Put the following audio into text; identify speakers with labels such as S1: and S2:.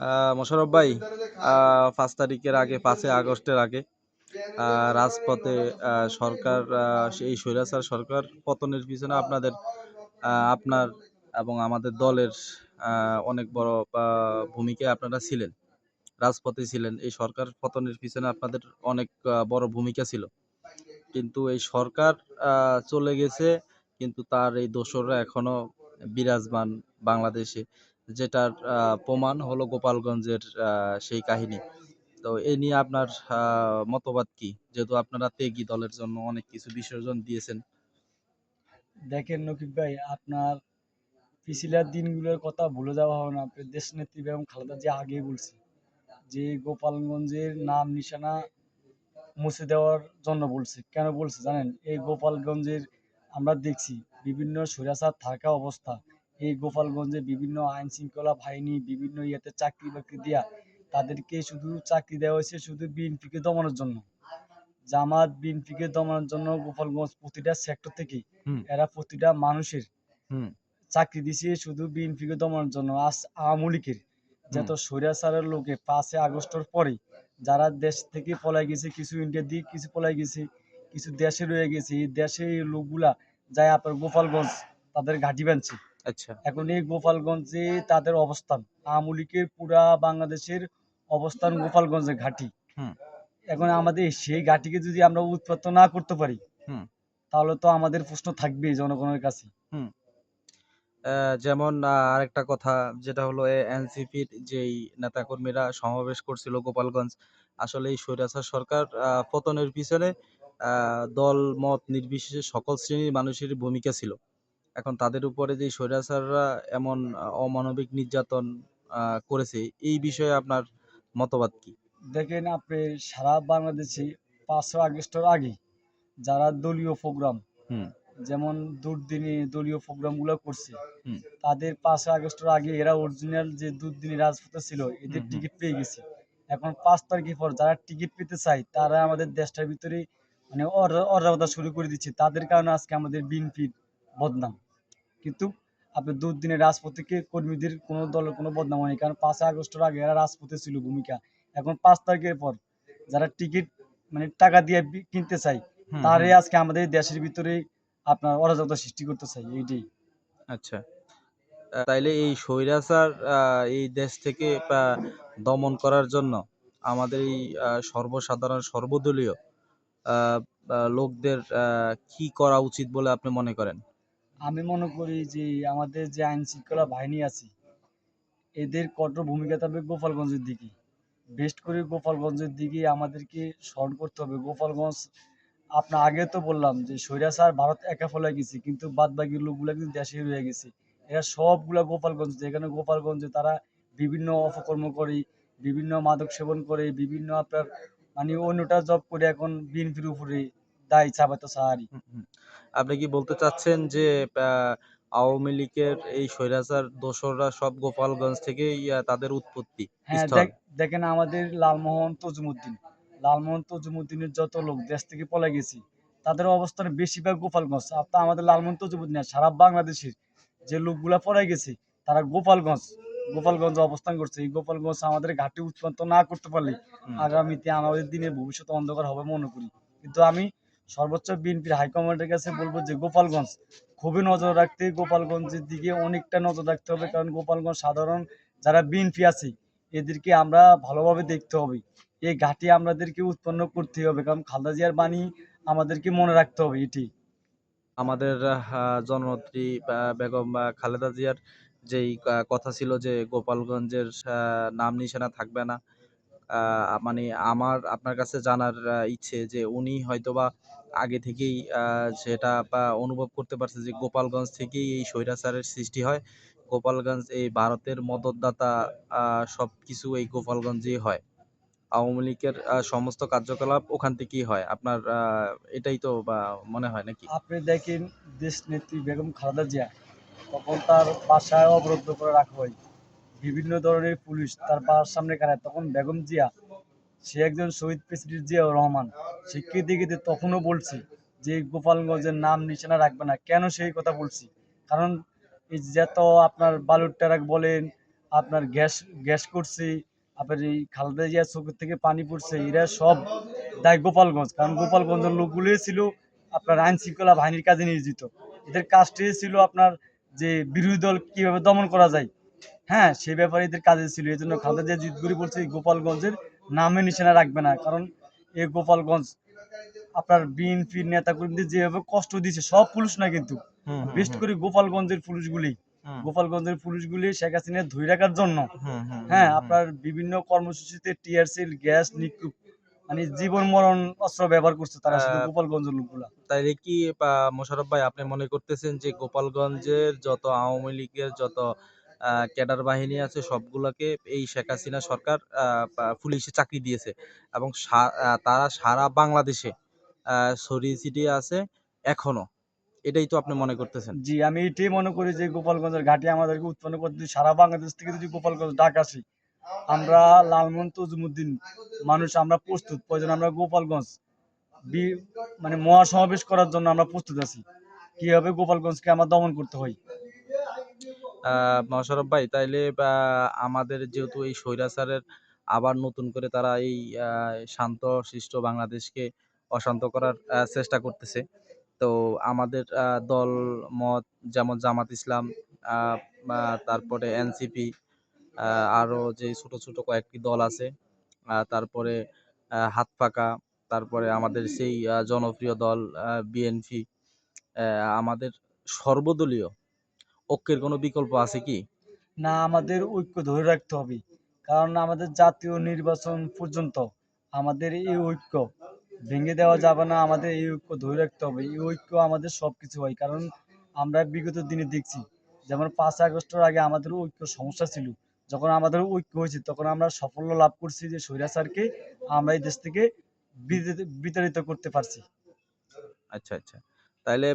S1: আহ, মোশাররফ ভাই পাঁচ তারিখের আগে পাঁচই আগস্টের আগে রাজপথে সরকার এই স্বৈরাচার সরকার পতনের পিছনে আপনাদের আপনার এবং আমাদের দলের অনেক বড় ভূমিকায় আপনারা ছিলেন রাজপথে ছিলেন। এই সরকার পতনের পিছনে আপনাদের অনেক বড় ভূমিকা ছিল। কিন্তু এই সরকার চলে গেছে কিন্তু তার এই দোসররা এখনও বিরাজমান বাংলাদেশে। যেটার প্রমাণ হলো গোপালগঞ্জের সেই কাহিনী। তো এ নিয়ে আপনার মতবাদ কি? যেহেতু আপনারা তেগি দলের জন্য অনেক কিছু বিসর্জন দিয়েছেন।
S2: দেখেন নকিব ভাই, আপনার পিছিলার দিনগুলোর কথা ভুলে যাওয়া হবে না। দেশ নেত্রী বেগম খালেদা যে আগে বলছে যে, গোপালগঞ্জের নাম নিশানা মুছে দেওয়ার জন্য বলছে। কেন বলছে জানেন? এই গোপালগঞ্জের আমরা দেখছি বিভিন্ন স্বৈরাচার থাকা অবস্থা। এই গোপালগঞ্জে বিভিন্ন আইন শৃঙ্খলা বাহিনী বিভিন্ন ইয়েতে চাকরি বাকরি দেয়া তাদেরকে শুধু চাকরি দেওয়া হয়েছে শুধু বিএনপিকে দমানোর জন্য। জামাত বিএনপিকে দমানোর জন্য গোপালগঞ্জ প্রতিটা সেক্টর
S1: থেকে
S2: এরা প্রতিটা মানুষের চাকরি দিছে শুধু বিএনপিকে দমানোর জন্য। আজ আওয়ামী লীগের যত স্বৈরাচারের লোকে পাঁচই আগস্টের পরে যারা দেশ থেকে পলাই গেছে কিছু ইন্ডিয়া দিয়ে কিছু পলাই গেছে কিছু দেশে রয়ে গেছে এই দেশে এই লোকগুলা যায় আপনার গোপালগঞ্জ তাদের ঘাঁটি বানছে
S1: আচ্ছা।
S2: এখন এই গোপালগঞ্জে তাদের অবস্থান। আওয়ামী লীগের পুরা বাংলাদেশের অবস্থান গোপালগঞ্জের ঘাঁটি।
S1: হুম।
S2: এখন আমাদের সেই ঘাটিকে যদি আমরা উৎপাদন না করতে পারি
S1: হুম।
S2: তাহলে তো আমাদের প্রশ্ন থাকবেই জনগণের কাছে।
S1: যেমন আরেকটা কথা যেটা হলো এনসিপির যেই নেতাকর্মীরা সমাবেশ করছিল গোপালগঞ্জ আসলে এই স্বৈরাচার সরকার পতনের পিছনে আহ, দল মত নির্বিশেষে সকল শ্রেণির মানুষের ভূমিকা ছিল। এখন তাদের উপরে যে স্বৈরাচাররা এমন অমানবিক নির্যাতন করেছে এই বিষয়ে আপনার মতবাদ কি?
S2: দেখেন আপনি সারা বাংলাদেশে পাঁচশো আগস্টের আগে যারা দলীয় প্রোগ্রাম
S1: হুম।
S2: যেমন দুর্দিনে দলীয় প্রোগ্রামগুলো করছে
S1: হুম।
S2: তাদের পাঁচশো আগস্টের আগে এরা অরিজিনাল যে দুর্দিনে রাজপথে ছিল এদের। টিকিট পেয়ে গেছে। এখন পাঁচ তারিখের পর যারা টিকিট পেতে চায় তারা আমাদের দেশটার ভিতরে মানে অরাবতা শুরু করে দিচ্ছে। তাদের কারণে আজকে আমাদের বিএনপির বদনাম। কিন্তু আপনি দুর্দিনের রাজপথে কর্মীদের কোনো দলের কোনো বদনাম হয়নি। কারণ পাঁচই আগস্টের আগে এরা রাজপথে ছিল ভূমিকা। এখন পাঁচ তারিখের পর যারা টিকিট মানে টাকা দিয়ে কিনতে চাই তারাই আজকে আমাদের দেশের ভিতরে আপনার অরাজকতা সৃষ্টি করতে চাই এইটাই।
S1: আচ্ছা। তাইলে এই স্বৈরাচার আহ, এই দেশ থেকে দমন করার জন্য আমাদের এই সর্বসাধারণ সর্বদলীয় লোকদের আহ, কি করা উচিত বলে আপনি মনে করেন?
S2: আমি মনে করি যে আমাদের যে আইন শৃঙ্খলা বাহিনী আছে, এদের কঠোর ভূমিকা থাকবে গোপালগঞ্জের দিকে। বেস্ট করে গোপালগঞ্জের দিকে আমাদেরকে স্মরণ করতে হবে। গোপালগঞ্জ, আপনার আগে তো বললাম যে স্বৈরাচার ভারত একা ফলে গেছে, কিন্তু বাদ বাকি লোকগুলা কিন্তু দেশে রয়ে গেছে। এরা সবগুলা গোপালগঞ্জ, যেখানে গোপালগঞ্জে তারা বিভিন্ন অপকর্ম করে, বিভিন্ন মাদক সেবন করে, বিভিন্ন আপনার মানে অন্যটা জব করে এখন বিএনপির উপরে। সাহারি
S1: হুম, হুম। আপনি কি বলতে চাচ্ছেন যে আওয়ামী লীগের এই স্বৈরাচার দোসররা সব গোপালগঞ্জ থেকেই তাদের উৎপত্তি
S2: হ্যাঁ দেখেন আমাদের লালমোহন তজুমুদ্দিন। লালমোহন তজুমুদ্দিনের যত লোক দেশ থেকে পলাই গেছে তাদের অবস্থান বেশিরভাগ গোপালগঞ্জ। আপনার আমাদের লালমোহন তজুমুদ্দিন সারা বাংলাদেশের যে লোকগুলা পলাই গেছে তারা গোপালগঞ্জ গোপালগঞ্জ অবস্থান করছে। এই গোপালগঞ্জ আমাদের ঘাটে উৎপন্ন না করতে পারলে আগামীতে আমাদের দিনের ভবিষ্যৎ অন্ধকার হবে মনে করি। কিন্তু আমি সর্বোচ্চ বিএনপির হাইকমান্ডের কাছে বলব যে গোপালগঞ্জ। খুবই নজর রাখতে গোপালগঞ্জের দিকে অনেকটা নজর রাখতে হবে, কারণ গোপালগঞ্জ সাধারণ যারা বিএনপি আছে, এদেরকে আমরা ভালোভাবে দেখতে হবে। এই ঘাটি আমাদেরকে উৎপন্ন করতে হবে, কারণ খালেদা জিয়ার বাণী আমাদেরকে মনে রাখতে হবে, এটি।
S1: আমাদের জননেত্রী বেগম খালেদা জিয়ার যেই কথা ছিল যে গোপালগঞ্জের নাম নিশানা থাকবে না মানে আমার আপনার কাছে জানার ইচ্ছে যে উনি হয়তোবা আগে থেকেই সেটা অনুভব করতে পারছে যে গোপালগঞ্জ থেকেই এই স্বৈরাচারের সৃষ্টি হয়। গোপালগঞ্জ এই ভারতের মদতদাতা আহ, সবকিছু এই গোপালগঞ্জেই হয়। আওয়ামী লীগের সমস্ত কার্যকলাপ ওখান থেকেই হয়। আপনার এটাই তো মনে হয় নাকি?
S2: আপনি দেখেন দেশ নেত্রী বেগম খালেদা জিয়া তখন তার বাসায় অবরুদ্ধ করে রাখা হয় বিভিন্ন ধরনের পুলিশ তার বাসার সামনে খাড়ায় তখন বেগম জিয়া, সে একজন শহীদ প্রেসিডেন্ট জিয়াউর রহমান কেঁদে কেঁদে তখনও বলছি যে, গোপালগঞ্জের নাম নিশানা রাখবে না। কেন সেই কথা বলছি? কারণ এই যত আপনার বালুর ট্রাক বলেন, আপনার গ্যাস গ্যাস করছে, আপনার এই খালেদা জিয়ার চোখের থেকে পানি পড়ছে, এরা সব দায় গোপালগঞ্জ। কারণ গোপালগঞ্জের লোকগুলোই ছিল আপনার আইন শৃঙ্খলা বাহিনীর কাজে নিয়োজিত। এদের কাজটি ছিল আপনার যে, বিরোধী দল কীভাবে দমন করা যায় হ্যাঁ সেই ব্যাপারে এদের কাজে ছিল। এই জন্য খালেদা জিয়া জিত করে বলছে গোপালগঞ্জের নামে নিশানা রাখবে না। কারণ এই গোপালগঞ্জ আপনার বিএনপির নেতা কর্মীদের যেভাবে কষ্ট দিয়েছে সব পুলিশ না কিন্তু।
S1: হুম,
S2: করে গোপালগঞ্জের পুলিশগুলি গোপালগঞ্জের পুলিশগুলি শেখ হাসিনা ধরে রাখার জন্য হ্যাঁ আপনার বিভিন্ন কর্মসূচিতে টিয়ারসেল গ্যাস নিক্ষুপ মানে জীবন মরণ অস্ত্র ব্যবহার করছে তারা শুধু গোপালগঞ্জের লোকগুলা।
S1: তাইলে কি বা, মোশাররফ ভাই আপনি মনে করতেছেন যে গোপালগঞ্জের যত আওয়ামী লীগের যত ক্যাডার বাহিনী আছে, সবগুলোকে এই শেখ হাসিনা সরকার পুলিশে চাকরি দিয়েছে। এবং তারা সারা বাংলাদেশে ছড়িয়ে ছিটিয়ে আছে এখনও। এটাই তো আপনি মনে করতেছেন?
S2: জি, আমি এটাই মনে করি যে গোপালগঞ্জের ঘাটে আমাদেরকে উৎপন্ন করতে সারা বাংলাদেশ থেকে যদি গোপালগঞ্জ ডাক আসি, আমরা লালমন তজুমুদ্দিন মানুষ আমরা প্রস্তুত। প্রয়োজন আমরা গোপালগঞ্জ মানে মহাসমাবেশ করার জন্য আমরা প্রস্তুত আছি। কীভাবে গোপালগঞ্জকে আমার দমন করতে হয়?
S1: মোশাররফ ভাই, তাইলে আমাদের যেহেতু এই স্বৈরাচারের আবার নতুন করে তারা এই শান্ত, শিষ্ট বাংলাদেশকে অশান্ত করার চেষ্টা করতেছে। তো আমাদের দল, মত, যেমন জামাত ইসলাম তারপরে এনসিপি আরও যে ছোট ছোট কয়েকটি দল আছে তারপরে হাত পাকা তারপরে আমাদের সেই জনপ্রিয় দল বিএনপি আমাদের সর্বদলীয় ঐক্যের কোনো বিকল্প আছে কি?
S2: না আমাদের ঐক্য ধরে রাখতে হবে। কারণ আমাদের জাতীয় নির্বাচন পর্যন্ত আমাদের এই ঐক্য ভেঙে দেওয়া যাবে না। আমাদের এই ঐক্য ধরে রাখতে হবে। এই ঐক্য আমাদের সব কিছু হয়। কারণ আমরা বিগত দিনে দেখছি যেমন পাঁচ আগস্টের আগে আমাদের ঐক্য সমস্যা ছিল। যখন আমাদের ঐক্য হয়েছে তখন আমরা সাফল্য লাভ করছি যে স্বৈরাচারকে আমরা এই দেশ থেকে বিতাড়িত- করতে পারছি।
S1: আচ্ছা আচ্ছা। তাহলে